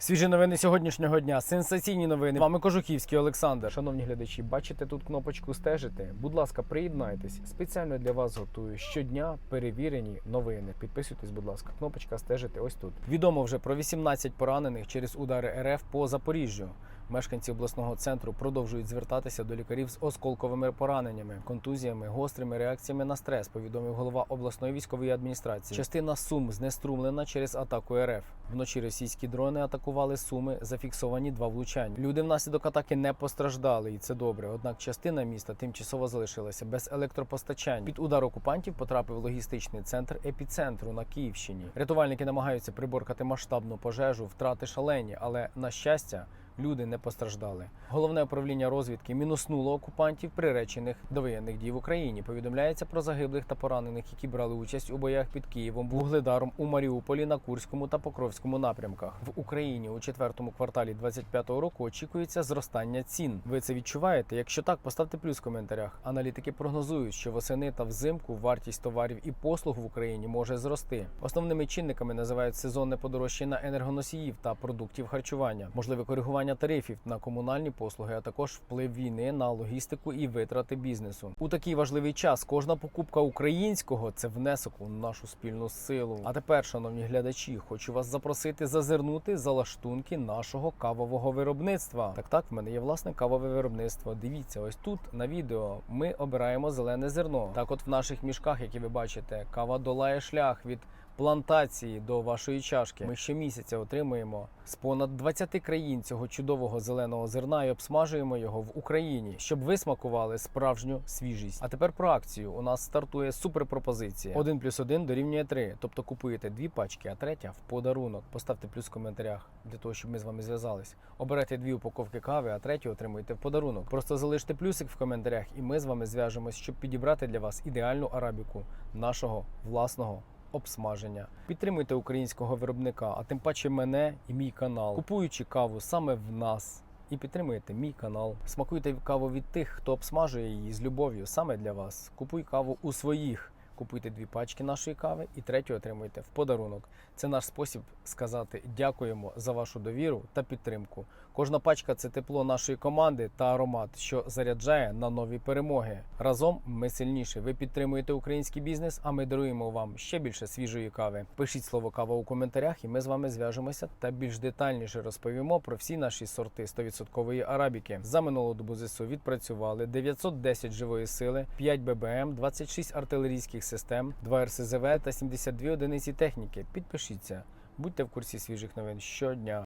Свіжі новини сьогоднішнього дня, сенсаційні новини. Вами Кожухівський Олександр. Шановні глядачі, бачите тут кнопочку стежити. Будь ласка, приєднайтесь. Спеціально для вас готую щодня перевірені новини. Підписуйтесь, будь ласка. Кнопочка стежити ось тут. Відомо вже про 18 поранених через удари РФ по Запоріжжю. Мешканці обласного центру продовжують звертатися до лікарів з осколковими пораненнями, контузіями, гострими реакціями на стрес. Повідомив голова обласної військової адміністрації. Частина сум знеструмлена через атаку РФ. Вночі російські дрони атакували суми. Зафіксовані два влучання. Люди внаслідок атаки не постраждали, і це добре. Однак частина міста тимчасово залишилася без електропостачання. Під удар окупантів потрапив логістичний центр епіцентру на Київщині. Рятувальники намагаються приборкати масштабну пожежу, втрати шалені, але на щастя. Люди не постраждали. Головне управління розвідки мінуснуло окупантів, приречених до воєнних дій в Україні. Повідомляється про загиблих та поранених, які брали участь у боях під Києвом, Вугледаром у Маріуполі, на Курському та Покровському напрямках. В Україні у четвертому кварталі 25-го року очікується зростання цін. Ви це відчуваєте? Якщо так, поставте плюс в коментарях. Аналітики прогнозують, що восени та взимку вартість товарів і послуг в Україні може зрости. Основними чинниками називають сезонне подорожчання енергоносіїв та продуктів харчування, можливе коригування тарифів на комунальні послуги, а також вплив війни на логістику і витрати бізнесу. У такий важливий час кожна покупка українського це внесок у нашу спільну силу. А тепер, шановні глядачі, хочу вас запросити зазирнути за лаштунки нашого кавового виробництва. Так, так, в мене є власне кавове виробництво. Дивіться, ось тут на відео ми обираємо зелене зерно. Так, от в наших мішках, які ви бачите, кава долає шлях від плантації до вашої чашки. Ми щомісяця отримуємо з понад 20 країн цього чудового зеленого зерна і обсмажуємо його в Україні, щоб ви смакували справжню свіжість. А тепер про акцію. У нас стартує суперпропозиція. 1 плюс 1 дорівнює 3. Тобто купуєте дві пачки, а третя в подарунок. Поставте плюс в коментарях для того, щоб ми з вами зв'язались. Оберете дві упаковки кави, а третю отримуєте в подарунок. Просто залиште плюсик в коментарях, і ми з вами зв'яжемось, щоб підібрати для вас ідеальну арабіку нашого власного обсмаження. Підтримуйте українського виробника, а тим паче мене і мій канал, купуючи каву саме в нас. І підтримуєте мій канал. Смакуйте каву від тих, хто обсмажує її з любов'ю саме для вас. Купуй каву у своїх. Купуйте дві пачки нашої кави і третю отримуйте в подарунок. Це наш спосіб сказати дякуємо за вашу довіру та підтримку. Кожна пачка це тепло нашої команди та аромат, що заряджає на нові перемоги. Разом ми сильніші. Ви підтримуєте український бізнес, а ми даруємо вам ще більше свіжої кави. Пишіть слово кава у коментарях, і ми з вами зв'яжемося та більш детальніше розповімо про всі наші сорти 100% арабіки. За минулу добу ЗСУ відпрацювали 910 живої сили, 5 ББМ, 26 артилерійських систем, 2 РСЗВ та 72 одиниці техніки. Підпишіться, будьте в курсі свіжих новин щодня.